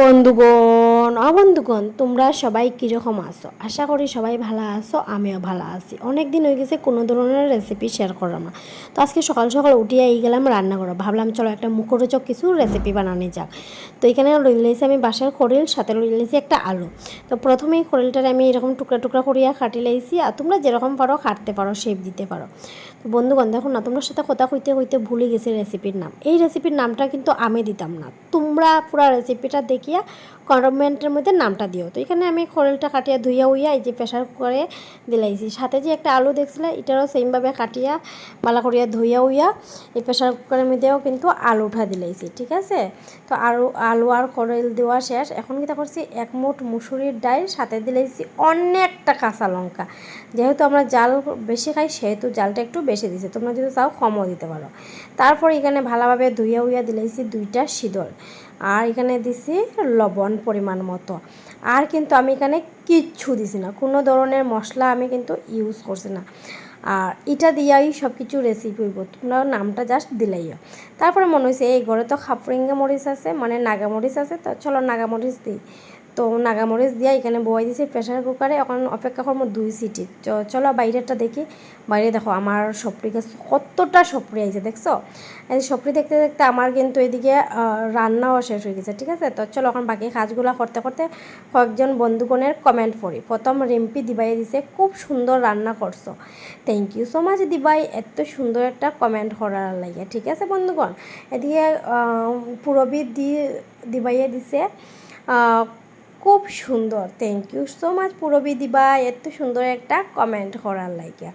বন্ধুগণ, অবন্ধুগণ, তোমরা সবাই কীরকম আছো? আশা করি সবাই ভালো আছো, আমিও ভালো আছি। অনেক দিন হয়ে গেছে, কোনো ধরনের রেসিপি শেয়ার করলাম না। তো আজকে সকাল সকাল উঠিয়ে এই গেলাম রান্না করো ভাবলাম, চলো একটা মুখরোচক কিছু রেসিপি বানানো যাক। তো এখানে লই লাইছি আমি বাসার খরিল সাথে লই লাইছি একটা আলু। তো প্রথমেই খরিলটারে আমি এরকম টুকরা টুকরা করিয়া কাটি লাইছি আর তোমরা যেরকম পারো কাটতে পারো শেপ দিতে পারো। তো বন্ধুগণ, দেখো না, তোমার সাথে কথা কইতে কইতে ভুলে গেছি রেসিপির নাম। এই রেসিপির নামটা কিন্তু আমি দিতাম না। তোমরা পুরো রেসিপিটা দেখিয়া কমেন্টের মধ্যে নামটা দিও। তো এখানে আমি খোরেলটা কাটিয়া ধুইয়া উইয়া এই যে প্রেশার কুকারে দিলাইছি। সাথে যে একটা আলু দেখছিলে, এটারও সেমভাবে কাটিয়া বালা করিয়া ধুইয়া উইয়া এই প্রেশার কুকারের মধ্যেও কিন্তু আলু উঠা দিলাইছি, ঠিক আছে? তো আলু আলু আর খোরেল দেওয়া শেষ। এখন কিতা করছি, এক মুঠ মুসুরির ডাল সাথে দিলাইছি অনেকটা কাঁচা লঙ্কা। যেহেতু আমরা জাল বেশি খাই, সেহেতু জালটা একটু বেশি দিছি। তোমরা যদি চাও কমও দিতে পারো। তারপর এখানে ভালোভাবে ধুইয়া উইয়া দিলাইছি দুইটা সিঁদর। আর এখানে দিছি লবণ পরিমাণ মতো। আর কিন্তু আমি এখানে কিচ্ছু দিছি না। কোনো ধরনের মশলা আমি কিন্তু ইউজ করছি না। আর এটা দিয়াই সব কিছু রেসিপি হইব। তোমরা নামটা জাস্ট দিলাইও। তারপরে মনে হয়েছে এই ঘরে তো খাপরিঙ্গা মরিচ আছে মানে নাগামরিচ আছে, তো চলো নাগামরিচ দিই। তো নাগামরিচ দিয়া এখানে বয়াই দিছি প্রেশার কুকারে এখন অপেক্ষা করব দুই সিটি। চলো বাইরেটা দেখি। বাইরে দেখো, আমার সপরি গাছ কতটা সপরি আইছে, দেখছ? এই সপরি দেখতে দেখতে আমার কিন্তু এদিকে রান্নাও শেষ হয়ে গেছে, ঠিক আছে? তো চলো এখন বাকি কাজগুলো করতে করতে কয়েকজন বন্ধুগণের কমেন্ট পড়ি। প্রথম রিম্পি দিবাই দিছে, খুব সুন্দর রান্না করছ। থ্যাংক ইউ সো মাচ দিবাই। এত সুন্দর একটা কমেন্ট করার লাগে, ঠিক আছে বন্ধুগণ? এদিকে পুরবী দি, দিবাইয়ে দিছে খুব সুন্দর। থ্যাংক ইউ সো মাচ পুরবিদি দিবা এত সুন্দর একটা কমেন্ট করার লাইকা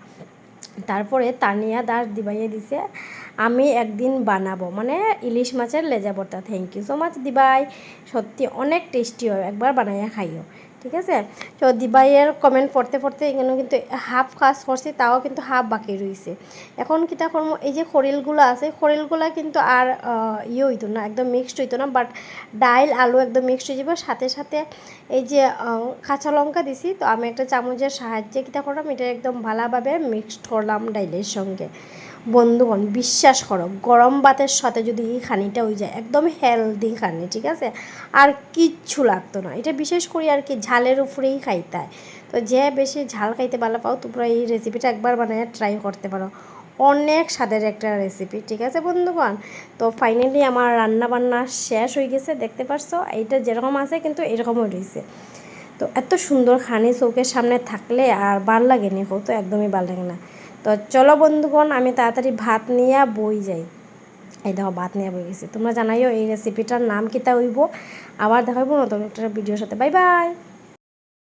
তারপরে তানিয়া দাস দিবাইয়ে দিছে, আমি একদিন বানাবো। মানে ইলিশ মাছের লেজা ভর্তা। থ্যাংক ইউ সো মাচ দিবাই। সত্যি অনেক টেস্টি হয়, একবার বানাইয়া খাইও। ঠিক আছে? তো দিবাইয়ের কমেন্ট পড়তে পড়তে এখানে কিন্তু হাফ কাজ করছি, তাও কিন্তু হাফ বাকি রয়েছে এখন কিতা করব? এই যে খরিলগুলো আছে খরিলগুলো কিন্তু আর ইয়ে হইতো না, একদম মিক্সড হইতো না বাট ডাইল, আলু একদম মিক্সড হয়ে যাবে। সাথে সাথে এই যে কাঁচা লঙ্কা দিছি, তো আমি একটা চামচের সাহায্যে কিতা করলাম, এটা একদম ভালোভাবে মিক্সড করলাম ডাইলের সঙ্গে। বন্ধুগণ, বিশ্বাস করো, গরম ভাতের সাথে যদি এই খানিটা হয়ে যায়, একদম হেলদি খানি, ঠিক আছে? আর কিচ্ছু লাগতো না। এটা বিশেষ করে আর কি ঝালের উপরেই খাইতে হয়। তো যে বেশি ঝাল খাইতে ভালো পাও, তোমরা এই রেসিপিটা একবার বানিয়ে ট্রাই করতে পারো। অনেক স্বাদের একটা রেসিপি ঠিক আছে বন্ধুগণ? তো ফাইনালি আমার রান্না বান্না শেষ হয়ে গেছে, দেখতে পারছ? এইটা যেরকম আছে, কিন্তু এরকমই রয়েছে। তো এত সুন্দর খানি চৌকের সামনে থাকলে আর ভালো লাগে নি তো একদমই ভালো লাগে না। তো চলো বন্ধুগণ, আমি তাড়াতাড়ি ভাত নিয়ে বই যাই। এই দেখো, ভাত নিয়ে বই গেছি। তোমরা জানাইও এই রেসিপিটার নাম কিতা হইব। আবার দেখাবো নতুন একটা ভিডিওর সাথে। Bye bye